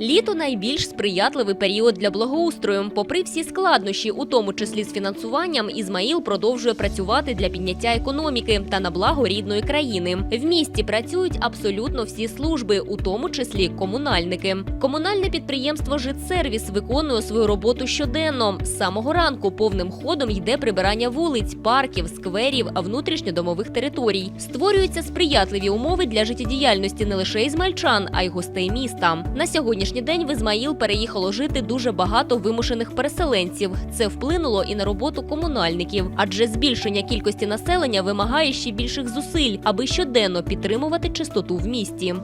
Літо найбільш сприятливий період для благоустрою. Попри всі складнощі, у тому числі з фінансуванням, Ізмаїл продовжує працювати для підняття економіки та на благо рідної країни. В місті працюють абсолютно всі служби, у тому числі комунальники. Комунальне підприємство «Житсервіс» виконує свою роботу щоденно. З самого ранку повним ходом йде прибирання вулиць, парків, скверів, внутрішньодомових територій. Створюються сприятливі умови для життєдіяльності не лише ізмальчан, а й гостей міста. На сьогоднішній день в Ізмаїл переїхало жити дуже багато вимушених переселенців. Це вплинуло і на роботу комунальників, адже збільшення кількості населення вимагає ще більших зусиль, аби щоденно підтримувати чистоту в місті.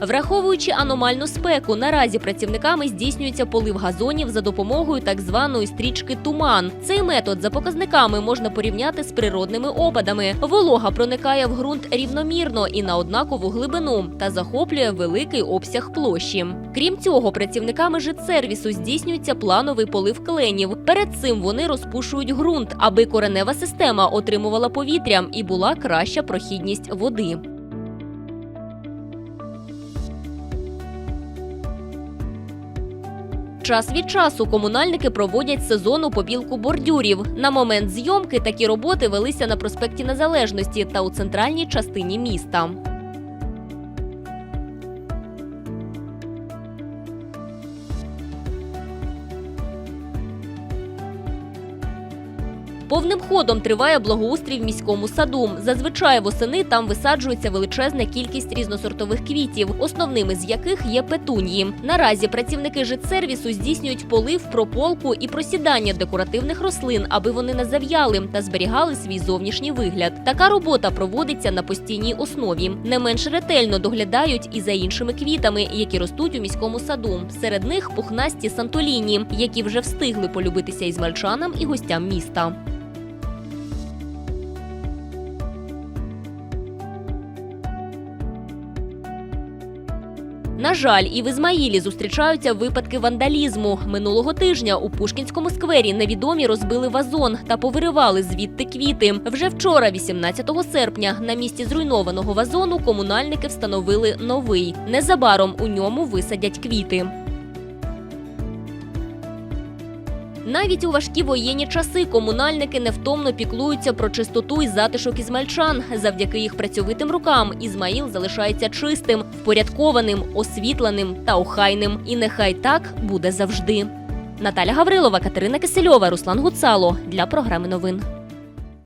Враховуючи аномальну спеку, наразі працівниками здійснюється полив газонів за допомогою так званої стрічки туман. Цей метод за показниками можна порівняти з природними опадами. Волога проникає в ґрунт рівномірно і на однакову глибину та захоплює великий обсяг площі. Крім цього, працівниками житсервісу здійснюється плановий полив кленів. Перед цим вони розпушують ґрунт, аби коренева система отримувала повітря і була краща прохідність води. Час від часу комунальники проводять сезонну побілку бордюрів. На момент зйомки такі роботи велися на проспекті Незалежності та у центральній частині міста. Повним ходом триває благоустрій в міському саду. Зазвичай восени там висаджується величезна кількість різносортових квітів, основними з яких є петунії. Наразі працівники житсервісу здійснюють полив, прополку і просідання декоративних рослин, аби вони не зав'яли та зберігали свій зовнішній вигляд. Така робота проводиться на постійній основі. Не менш ретельно доглядають і за іншими квітами, які ростуть у міському саду. Серед них пухнасті сантоліні, які вже встигли полюбитися ізмальчанам і гостям міста. На жаль, і в Ізмаїлі зустрічаються випадки вандалізму. Минулого тижня у Пушкінському сквері невідомі розбили вазон та повиривали звідти квіти. Вже вчора, 18 серпня, на місці зруйнованого вазону комунальники встановили новий. Незабаром у ньому висадять квіти. Навіть у важкі воєнні часи комунальники невтомно піклуються про чистоту і затишок ізмальчан. Завдяки їх працьовитим рукам Ізмаїл залишається чистим, впорядкованим, освітленим та охайним. І нехай так буде завжди. Наталя Гаврилова, Катерина Кисельова, Руслан Гуцало для програми новин.